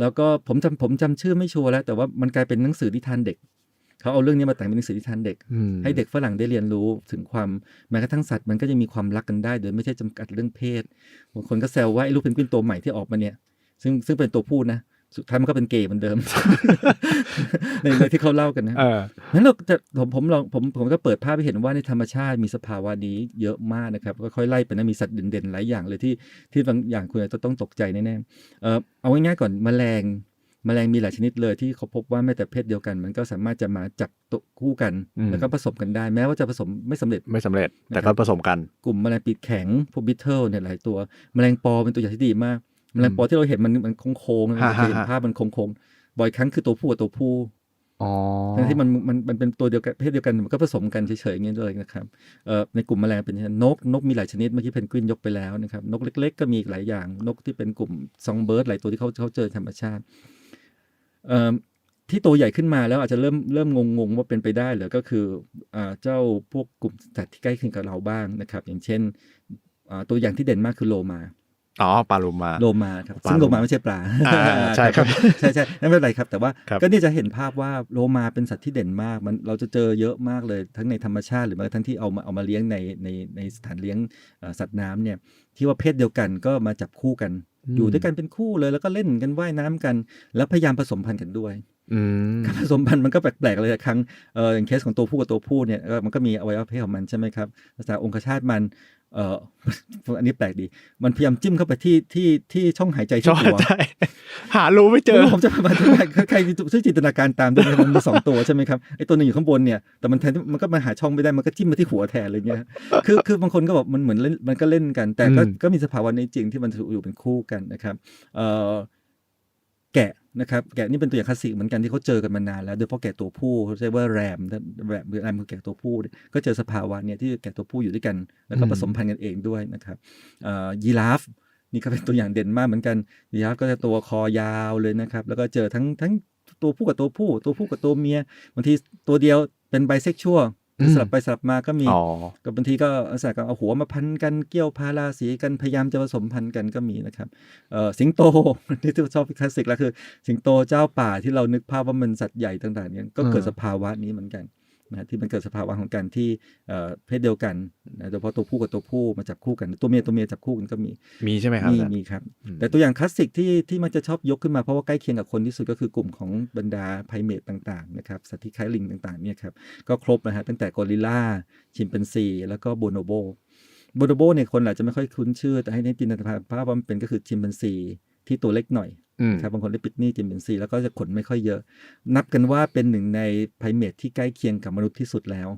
[SPEAKER 2] แล้วก็ผมจำผมจำชื่อไม่ชัวร์แล้ว แต่ว่ามันกลายเป็นหนังสือนิทานเด็ก เขาเอาเรื่องนี้มาแต่งเป็นหนังสือนิทานเด็ก
[SPEAKER 1] อืม
[SPEAKER 2] ให้เด็กฝรั่งได้เรียนรู้ถึงความแม้กระทั่งสัตว์มันก็จะมีความรักกันได้ โดยไม่ใช่จำกัดเรื่องเพศบางคนก็แซวว่าไอ้ลูกเพนกวินตัวใหม่ที่ออกมาเนี่ย ซึ่งซึ่งเป็นตัวผู้นะ สุดท้ายมันก็เป็นเกย์เหมือนเดิม ในในที่เขาเล่ากันนะ
[SPEAKER 1] เออ
[SPEAKER 2] งั้นเราจะผมผมลองผมผมก็เปิดภาพให้เห็นว่าในธรรมชาติมีสภาวะนี้เยอะมากนะครับก็ค่อยไล่ไปนะมีสัตว์เด่นๆหลายอย่างเลยที่ที่บางอย่างคุณอาจจะต้องตกใจแน่ๆเออเอาง่ายๆก่อนแมลงแมลงมีหลายชนิดเลยที่เขาพบว่าแม้แต่เพศเดียวกัน มันก็สามารถจะมาจับตัวคู่กัน
[SPEAKER 1] อืม
[SPEAKER 2] แล้วก็ผสมกันได้ แม้ว่าจะผสมไม่สำเร็จ
[SPEAKER 1] ไม่สำเร็จ แต่
[SPEAKER 2] นะครั
[SPEAKER 1] ก็
[SPEAKER 2] บ
[SPEAKER 1] ผสมกัน
[SPEAKER 2] กลุ่มแมลงปีกแข็งพวกบิทเทิลเนี่ยหลายตัวแมลงปอเป็นตัวอย่างที่ดีมาก แมลงปอที่เราเห็นมันมันโค้งๆนะ
[SPEAKER 1] ฮะ
[SPEAKER 2] เราจะเห็น
[SPEAKER 1] ฮะ
[SPEAKER 2] ภาพมันโค้งๆบ่อยครั้งคือตัวผู้กับตัวผู้
[SPEAKER 1] อ๋อ
[SPEAKER 2] ทั้งที่มันมันมันเป็นตัวเดียวกันเพศเดียวกันมันก็ผสมกันเฉยๆอย่างนี้เลยนะครับเอ่อในกลุ่มแมลงเป็นอย่างนั้นนกนกมีหลายชนิดเมื่อกี้เพนกวินยกไปแล้วนะครับนกเล็ก ๆ ก็มีอีกหลายอย่างนกที่เป็นกลุ่มซองเบิร์ดหลายตัวที่เขาเขาเจอธรรมชาติเอ่อที่ตัวใหญ่ขึ้นมาแล้วอาจจะเริ่มเริ่มงงๆว่าเป็นไปได้เหรือก็คืออ่าเจ้าพวกกลุ่มสัตว์ที่ใกล้เคียงกับเราบ้างนะครับ อย่างเช่นอ่าตัวอย่างที่เด่นมากคือโลมา
[SPEAKER 1] อ๋อปลาลูมา
[SPEAKER 2] โลมาครับ
[SPEAKER 1] ปลา
[SPEAKER 2] ซึ่งโลมาไม่ใช่ปลา
[SPEAKER 1] อ่าใช่ครับ
[SPEAKER 2] ใช่ใช่ไม่เป็นไรครับ แต่ว่า
[SPEAKER 1] ครับ
[SPEAKER 2] ก็นี่จะเห็นภาพว่าโลมาเป็นสัตว์ที่เด่นมาก มันเราจะเจอเยอะมากเลยทั้งในธรรมชาติหรือแม้กระทั่งที่เอามาเอามาเลี้ยงในในในสถานเลี้ยงเอ่อสัตว์น้ำเนี่ยที่ว่าเพศเดียวกันก็มาจับคู่กัน อยู่ด้วยกันเป็นคู่เลยแล้วก็เล่นกันว่ายน้ำกัน แล้วพยายามผสมพันธุ์กันด้วย
[SPEAKER 1] อืม
[SPEAKER 2] การผสมพันธุ์มันก็แปลกๆเลยอะครั้งเอออย่างเคสของตัวผู้กับตัวผู้เนี่ยเออมันก็มีอวัยวะเพศของมันใช่ไหมครับลักษณะองคชาตมัน เอออันนี้แปลกดี มันพยายามจิ้มเข้าไปที่ที่ที่ช่องหายใจ
[SPEAKER 1] ช
[SPEAKER 2] ที่
[SPEAKER 1] อบ
[SPEAKER 2] หัว
[SPEAKER 1] ใช่หารู้ไม่เจอ
[SPEAKER 2] ผมจะมาอธิบายใครช่วยจินตนาการตามด้วยนะมันมีสองตัวใช่ไหมครับไอ้ตัวหนึงอยู่ข้างบนเนี่ยแต่มันแทนที่มันก็มาหาช่องไม่ได้มันก็จิ้มมาที่หัวแทนอะไรเงี้ยคือคือบางคนก็บอกมันเหมือนเล่นมันก็เล่นกัน แต่ก็
[SPEAKER 1] อืม
[SPEAKER 2] ก็มีสภาวะในจริงที่มันอยู่เป็นคู่กันนะครับ เอ่อแกะ นะครับแกะนี่เป็นตัวอย่างคลาสสิกเหมือนกันที่เขาเจอกันมานานแล้วโดยเฉพาะแกะตัวผู้เขาเรียกว่าแรมแรมหรือแรมคือแกะตัวผู้เนี่ยก็เจอสภาวะเนี่ยที่แกะตัวผู้อยู่ด้วยกัน แล้วก็
[SPEAKER 1] อืม
[SPEAKER 2] ผสมพันธุ์กันเองด้วยนะครับเอ่อยีราฟนี่ก็เป็นตัวอย่างเด่นมากเหมือนกันยีราฟก็จะตัวคอยาวเลยนะครับ แล้วก็เจอทั้งทั้งตัวผู้กับตัวผู้ ตัวผู้กับตัวเมียบางทีตัวเดียวเป็นไบเซ็กชวล
[SPEAKER 1] อืม
[SPEAKER 2] สลับไปสลับมาก็มี
[SPEAKER 1] อ๋อ
[SPEAKER 2] กับบางทีก็ลักษณะก็เอาหัวมาพันกันเกี่ยวพาราสีกันพยายามจะผสมพันธุ์กันก็มีนะครับเอ่อสิงโตที่ที่ชอบคลาสสิกแล้วคือ สิงโตเจ้าป่าที่เรานึกภาพว่ามันสัตว์ใหญ่ต่างๆเนี่ยก็เกิด
[SPEAKER 1] อืม
[SPEAKER 2] สภาวะนี้เหมือนกัน นะที่มันเกิดสภาวะของการที่เอ่อเพศเดียวกันนะโดยเฉพาะตัวผู้กับตัวผู้มาจับคู่กัน ตัวเมียตัวเมียจับคู่กันก็มี
[SPEAKER 1] มีใช่ไหมครับ
[SPEAKER 2] มี
[SPEAKER 1] อาจารย์
[SPEAKER 2] มีครับ
[SPEAKER 1] อืม
[SPEAKER 2] แต่ตัวอย่างคลาสสิกที่ที่มันจะชอบยกขึ้นมาเพราะว่าใกล้เคียงกับคนที่สุดก็คือกลุ่มของบรรดาไพรเมตต่างๆนะครับสัตว์ที่คล้ายลิงต่างๆเนี่ยครับก็ครบนะฮะตั้งแต่กอริลลาชิมแปนซีแล้วก็โบโนโบโบโนโบเนี่ยคนอาจจะไม่ค่อยคุ้นชื่อแต่ให้ในจินตนาการภาพว่ามันเป็นก็คือชิมแปนซี ที่ตัวเล็กหน่อย
[SPEAKER 1] อืม
[SPEAKER 2] ครับบางคนเรียกปิดนี่จิมแปนซีแล้วก็จะขนไม่ค่อยเยอะ นับกันว่าเป็นหนึ่งในไพรเมตที่ใกล้เคียงกับมนุษย์ที่สุดแล้ว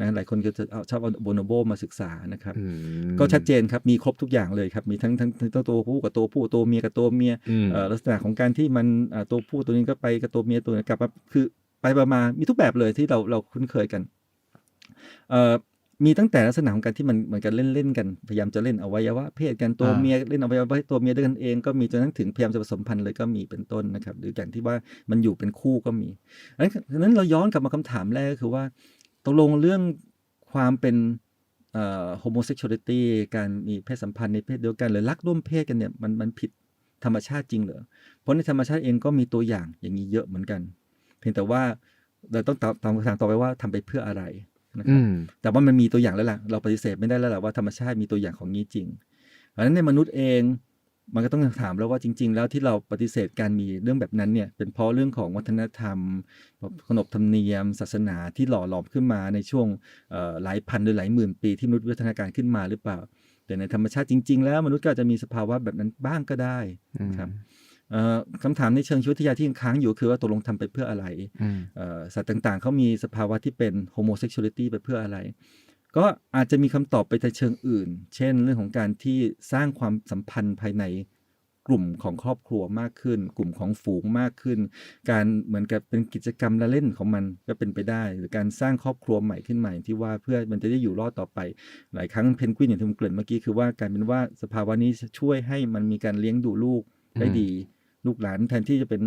[SPEAKER 2] นะหลายคนก็จะเอาชอบเอาโบโนโบมาศึกษานะครับ
[SPEAKER 1] อืม
[SPEAKER 2] ก็ชัดเจนครับมีครบทุกอย่างเลยครับ มีทั้งทั้งทั้งตัวผู้กับตัวผู้ตัวเมียกับตัวเมีย
[SPEAKER 1] อืม
[SPEAKER 2] เอ่อลักษณะของการที่มันเอ่อตัวผู้ตัวนี้ก็ไปกับตัวเมียตัวนี้กลับมาคือไปมามีทุกแบบเลยที่เราเราคุ้นเคยกันเอ่อ มีตั้งแต่ลักษณะของการที่มันเหมือนกันเล่นเล่นๆกันพยายามจะเล่นอวัยวะเพศกันตัว
[SPEAKER 1] อ่า
[SPEAKER 2] เมียเล่นอวัยวะเพศตัวเมียด้วยกันเองก็มีจนทั้งถึงพยายามจะผสมพันธุ์เลยก็มีเป็นต้นนะครับ หรืออย่างที่ว่ามันอยู่เป็นคู่ก็มีดังนั้นเราย้อนกลับมาคำถามแรกก็คือว่าตกลงเรื่องความเป็นเอ่อ homosexuality การมีเพศสัมพันธ์ในเพศเดียวกัน หรือรักร่วมเพศกันเนี่ยมันมันผิดธรรมชาติจริงเหรอ เพราะในธรรมชาติเองก็มีตัวอย่างอย่างนี้เยอะเหมือนกัน เพียงแต่ว่าเราต้องตอบตามคำถามต่อไปว่าทำไปเพื่ออะไร นะค
[SPEAKER 1] อื
[SPEAKER 2] รับ
[SPEAKER 1] ม
[SPEAKER 2] แต่ว่ามันมีตัวอย่างแล้วล่ะเราปฏิเสธไม่ได้แล้วล่ะว่าธรรมชาติมีตัวอย่างของนี้จริง เพราะฉะนั้นในมนุษย์เองมันก็ต้องถามแล้วว่าจริง ๆ แล้วที่เราปฏิเสธการมีเรื่องแบบนั้นเนี่ยเป็นเพราะเรื่องของวัฒนธรรม ขนบธรรมเนียม ศาสนาที่หล่อหลอมขึ้นมาในช่วงเอ่อหลายพันหรือหลายหมื่นปีที่มนุษย์วิวัฒนาการขึ้นมาหรือเปล่า แต่ในธรรมชาติจริง ๆ แล้วมนุษย์ก็อาจจะมีสภาวะแบบนั้นบ้างก็ได้ครับเอ่อ คำถามในเชิงชีววิทยาที่ยังค้างอยู่คือว่าตกลงทำไปเพื่ออะไร
[SPEAKER 1] อืม
[SPEAKER 2] เอ่อสัตว์ต่างๆ เขามีสภาวะที่เป็น homosexuality ไปเพื่ออะไร ก็อาจจะมีคำตอบไปในเชิงอื่น เช่น เรื่องของการที่สร้างความสัมพันธ์ภายในกลุ่มของครอบครัวมากขึ้น กลุ่มของฝูงมากขึ้น การเหมือนกับเป็นกิจกรรมละเล่นของมันก็เป็นไปได้ หรือการสร้างครอบครัวใหม่ขึ้นใหม่ที่ว่าเพื่อมันจะได้อยู่รอดต่อไป หลายครั้งเพนกวินอย่างที่ผมเกริ่นเมื่อกี้คือว่ากลารเป็นว่าสภาวะนี้จะช่วยให้มันมีการเลี้ยงดูลูกได้
[SPEAKER 1] อืม
[SPEAKER 2] ดี ลูกหลานแทนที่จะเป็น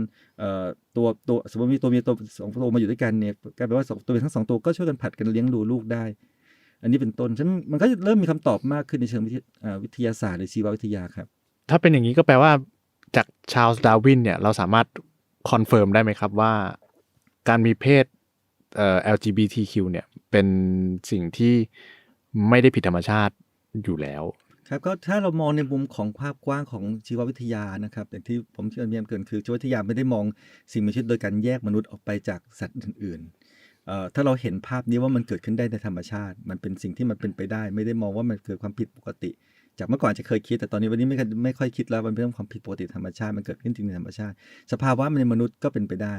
[SPEAKER 2] ตัวตัวสมมติมีตัวมีตัวสองตัวมาอยู่ด้วยกันเนี่ยกลายเป็นว่าสองตัวเมียทั้งสองตัวก็ช่วยกันผัดกันเลี้ยงดูลูกได้ อันนี้เป็นต้นฉะนั้นมันก็จะเริ่มมีคำตอบมากขึ้นในเชิงวิทยาศาสตร์หรือชีววิทยาครับ
[SPEAKER 1] ถ้าเป็นอย่างนี้ก็แปลว่าจากชาลส์ดาวินเนี่ยเราสามารถคอนเฟิร์มได้ไหมครับว่า การมีเพศเอ่อ LGBTQ เนี่ยเป็นสิ่งที่ไม่ได้ผิดธรรมชาติอยู่แล้ว
[SPEAKER 2] ครับก็ถ้าเรามองในมุมของภาพกว้างของชีววิทยานะครับอย่างที่ผมที่เรียนเกินคือชีววิทยาไม่ได้มองสิ่งมีชีวิตโดยการแยกมนุษย์ออกไปจากสัตว์อื่นๆเอ่อถ้าเราเห็นภาพนี้ว่ามันเกิดขึ้นได้ในธรรมชาติ มันเป็นสิ่งที่มันเป็นไปได้ ไม่ได้มองว่ามันเกิดความผิดปกติ จากเมื่อก่อนจะเคยคิด แต่ตอนนี้วันนี้ไม่ค่อยไม่ค่อยคิดแล้วมันเป็นเรื่องความผิดปกติธรรมชาติมันเกิดขึ้นจริงในธรรมชาติ สภาวะในมนุษย์ก็เป็นไปได้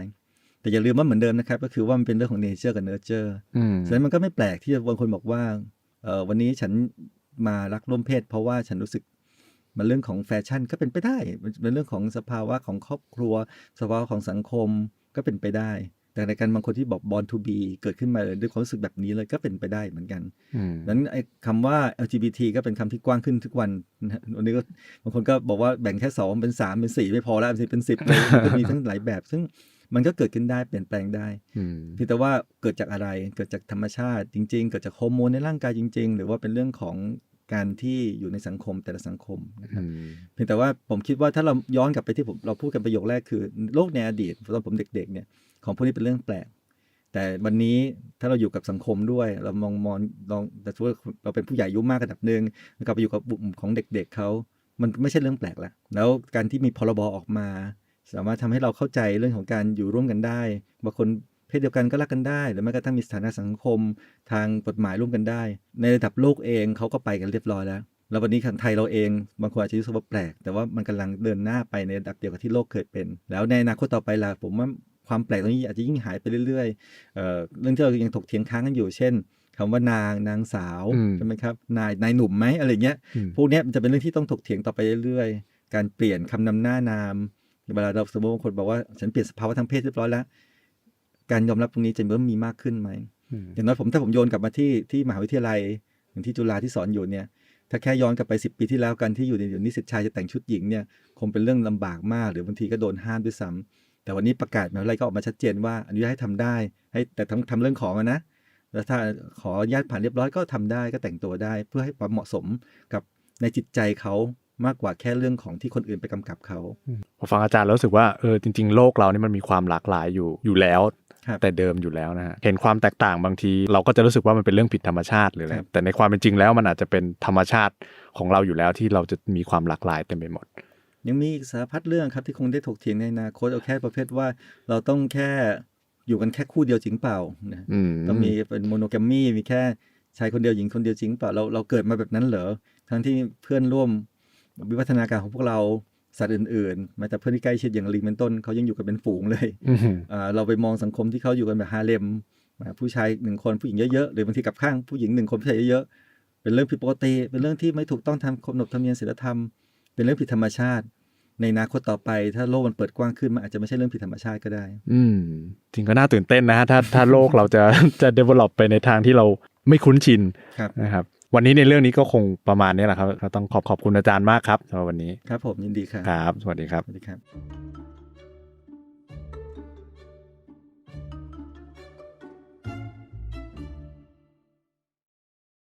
[SPEAKER 2] แต่อย่าลืมว่าเหมือนเดิมนะครับก็คือว่ามันเป็นเรื่องของ nature กับ nurture
[SPEAKER 1] อืม
[SPEAKER 2] ฉะนั้นมันก็ไม่แปลกที่บางคนบอกว่าเออวันนี้ฉัน มารักร่วมเพศ เพราะว่าฉันรู้สึกมันเรื่องของแฟชั่นก็เป็นไปได้ มันเป็นเรื่องของสภาวะของครอบครัว สภาวะของสังคมก็เป็นไปได้ แต่ในการบางคนที่บอก born to be เกิดขึ้นมาเลยด้วยความรู้สึกแบบนี้เลยก็เป็นไปได้เหมือนกัน
[SPEAKER 1] อืม
[SPEAKER 2] ดังนั้นไอ้คำว่า LGBT ก็เป็นคำที่กว้างขึ้นทุกวันนะฮะวันนี้ก็บางคนก็บอกว่าแบ่งแค่สองเป็นสามเป็นสี่ไม่พอแล้วเป็นเป็นสิบเลยก็มีทั้งหลายแบบซึ่ง มันก็เกิดขึ้นได้เปลี่ยนแปลงได้
[SPEAKER 1] อืม
[SPEAKER 2] เพียงแต่ว่าเกิดจากอะไรเกิดจากธรรมชาติจริง ๆ เกิดจากฮอร์โมนในร่างกายจริง ๆ หรือว่าเป็นเรื่องของการที่อยู่ในสังคมแต่ละสังคมนะครับ
[SPEAKER 1] อืม
[SPEAKER 2] เพียงแต่ว่าผมคิดว่าถ้าเราย้อนกลับไปที่ผมเราพูดกันประโยคแรกคือ โลกในอดีตตอนผมเด็ก ๆ เนี่ยของพวกนี้เป็นเรื่องแปลก แต่วันนี้ถ้าเราอยู่กับสังคมด้วย เรามองมองลองแต่ว่าเราเป็นผู้ใหญ่อายุมากระดับหนึ่งแล้วกลับไปอยู่กับกลุ่มของเด็ก ๆเขามันไม่ใช่เรื่องแปลกแล้ว แล้วการที่มีพรบออกมา สามารถทำให้เราเข้าใจเรื่องของการอยู่ร่วมกันได้บางคนเพศเดียวกันก็รักกันได้ หรือแม้กระทั่งมีสถานะสังคมทางกฎหมายร่วมกันได้ ในระดับโลกเองเขาก็ไปกันเรียบร้อยแล้วแล้ววันนี้ทางไทยเราเองบางคนอาจจะรู้สึกว่าแปลก แต่ว่ามันกำลังเดินหน้าไปในระดับเดียวกับที่โลกเคยเป็น แล้วในอนาคตต่อไปล่ะผมว่าความแปลกตรงนี้อาจจะยิ่งหายไปเรื่อยๆเอ่อเรื่องที่เรายังถกเถียงค้างกันอยู่เช่นคำว่านางนางสาว
[SPEAKER 1] อืม
[SPEAKER 2] ใช่ไหมครับนายนายหนุ่มไหมอะไรเงี้ย
[SPEAKER 1] อืม
[SPEAKER 2] พวกเนี้ยมันจะเป็นเรื่องที่ต้องถกเถียงต่อไปเรื่อยๆ การเปลี่ยนคำนำหน้านาม เวลาเราสมมติบางคนบอกว่าฉันเปลี่ยนสภาวะทางเพศเรียบร้อยแล้ว การยอมรับตรงนี้จะเริ่มมีมากขึ้นไหม
[SPEAKER 1] อืม
[SPEAKER 2] อย่างน้อยผมถ้าผมโยนกลับมาที่ที่มหาวิทยาลัยอย่างที่จุฬาที่สอนอยู่เนี่ย ถ้าแค่ย้อนกลับไปสิปีที่แล้วกันที่อยู่ในเดี๋ยวนิสิตชายจะแต่งชุดหญิงเนี่ยคงเป็นเรื่องลำบากมาก หรือบางทีก็โดนห้ามด้วยซ้ำแต่วันนี้ประกาศมหาวิทยาลัยก็ออกมาชัดเจนว่าอนุญาตให้ทำได้ ให้แต่ทำทำเรื่องของอะนะแล้วถ้าขออนุญาตผ่านเรียบร้อยก็ทำได้ก็แต่งตัวได้ เพื่อให้ความเหมาะสมกับในจิตใจเขา มากกว่าแค่เรื่องของที่คนอื่นไปกำกับเขา
[SPEAKER 1] พอฟังอาจารย์แล้วรู้สึกว่าเออจริง ๆ โลกเรานี่มันมีความหลากหลายอยู่อยู่แล้ว
[SPEAKER 2] ครับ
[SPEAKER 1] แต่เดิมอยู่แล้วนะฮะเห็นความแตกต่างบางที เราก็จะรู้สึกว่ามันเป็นเรื่องผิดธรรมชาติหรืออะไร
[SPEAKER 2] ครับ
[SPEAKER 1] แต่ในความเป็นจริงแล้วมันอาจจะเป็นธรรมชาติของเราอยู่แล้วที่เราจะมีความหลากหลายเต็มไปหมด
[SPEAKER 2] ยังมีอีกสารพัดเรื่องครับที่คงได้ถกเถียงในอนาคตเอาแค่ประเภทว่า เราต้องแค่อยู่กันแค่คู่เดียวจริงเปล่านะ
[SPEAKER 1] อืม
[SPEAKER 2] ต้องมีเป็นโมโนแกรมมี่มีแค่ชายคนเดียวหญิงคนเดียวจริงเปล่าเราเราเกิดมาแบบนั้นเหรอทั้งที่เพื่อนร่วม วิวัฒนาการของพวกเราสัตว์อื่นๆแม้แต่เพื่อนที่ใกล้ชิดอย่างลิงเป็นต้นเขายังอยู่กันเป็นฝูงเลย
[SPEAKER 1] อืม
[SPEAKER 2] อ่าเราไปมองสังคมที่เขาอยู่กันแบบฮาเลมอ่าผู้ชายหนึ่งคนผู้หญิงเยอะๆหรือบางทีกลับข้างผู้หญิงหนึ่งคนผู้ชายเยอะๆเป็นเรื่องผิดปกติ เป็นเรื่องที่ไม่ถูกต้องทำขนบธรรมเนียมศีลธรรม เป็นเรื่องผิดธรรมชาติ ในอนาคตต่อไป ถ้าโลกมันเปิดกว้างขึ้นมันอาจจะไม่ใช่เรื่องผิดธรรมชาติก็ได้
[SPEAKER 1] อืมจริงก็น่าตื่นเต้นนะฮะถ้าถ้าโลกเราจะจะ develop ไปในทางที่เราไม่คุ้นชิน
[SPEAKER 2] ครับ
[SPEAKER 1] นะครับ วันนี้ในเรื่องนี้ก็คงประมาณนี้แหละครับก็ต้องขอบขอบคุณอาจารย์มากครับสำหรับวันนี้
[SPEAKER 2] ครับผมยินดีครับ
[SPEAKER 1] ครับ สวัสดีครับ
[SPEAKER 2] สวัสดีครับ